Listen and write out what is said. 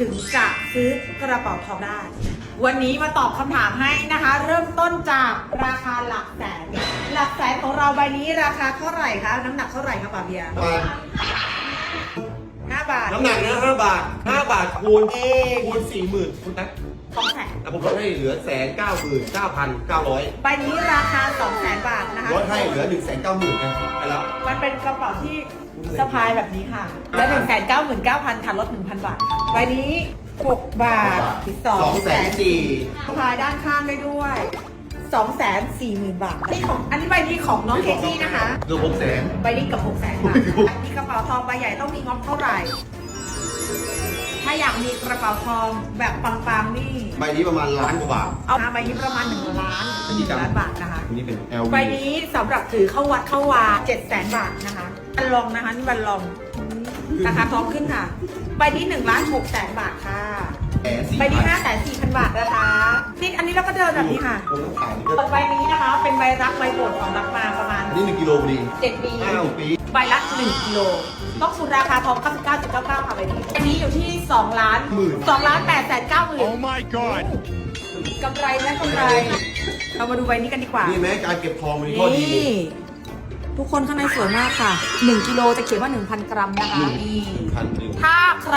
ถึงจะซื้อกระเป๋าทองได้ วันนี้มาตอบคำถามให้นะคะ เริ่มต้นจากราคาหลักแสน หลักแสนของเราใบนี้ราคาเท่าไหร่คะ น้ำหนักเท่าไหร่คะปาเบียร์ประมาณห้าบาท น้ำหนักนะ5บาท5บาทคูณเอง คูณ4 0,000คุณนะสองแสนแต่ผมลดให้เหลือแสนเก้าหมื่นเก้าพันเก้าร้อยใบนี้ราคาสองแสนบาทนะคะลดให้เหลือ1นึ่งแสนเก้าหมื่นนะไปแล้วมัน เป็นกระเป๋าที่สะพายแบบนี้ค่ะ และหนึ่งแสนเก้าหมื่นเก้าพันค่ะลดหนึ่งพันบาทค่ะใบนี้หกบาทสองสองแสแสนนสี่สะพายด้านข้างได้ด้วยสองแสนสี่หมื่นบาทนี่ของอันนี้ใบนี้ของน้องเคที่นะคะรวมหกแสนใบนี้กับหกแสนบาทมีกระเป๋าทองใบใหญ่ต้องมีงบเท่าไหร่ ถ้าอยากมีกระเป๋าทองแบบปังๆนี่ ใบนี้ประมาณล้านกว่าบาท เอาใบนี้ประมาณหนึ่งล้าน หนึ่งล้านบาทนะคะอันนี้เป็น LV ใบนี้สำหรับถือเข้าวัดเข้าวา7 0 0 0 0 0บาทนะคะบันลองนะคะนี่บันลองราคาทองขึ้นค่ะ ใบนี้1ล้าน6แสนบาทค่ะแสนสี่ใบนี้พั5แสน4พันบาทนะคะนี่อันนี้เราก็เดินแบบนี้ค่ะผมต้องขายส่วนใบนี้นะคะ เป็นใบรักใบโปรดของรักมาประมาณ อันนี้หนึ่งกิโลพอดี7 ปี อ้าวปี ใบละ 1กิโลต้องคูณราคาทอง99.99ค่ะใบนี้ อันนี้อยู่ที่2ล้าน2ล้าน8แสน9หมื่น Oh my god! กำไรและกำไร เรามาดูใบนี้กันดีกว่า นี่แม้การเก็บทองมันข้อดี นี่ ทุกคนข้างในสวยมากค่ะ 1กิโลจะเขียนว่า 1,000 กรัมนะคะ หนึ่งนี่พันหนึ่ง ถ้าใคร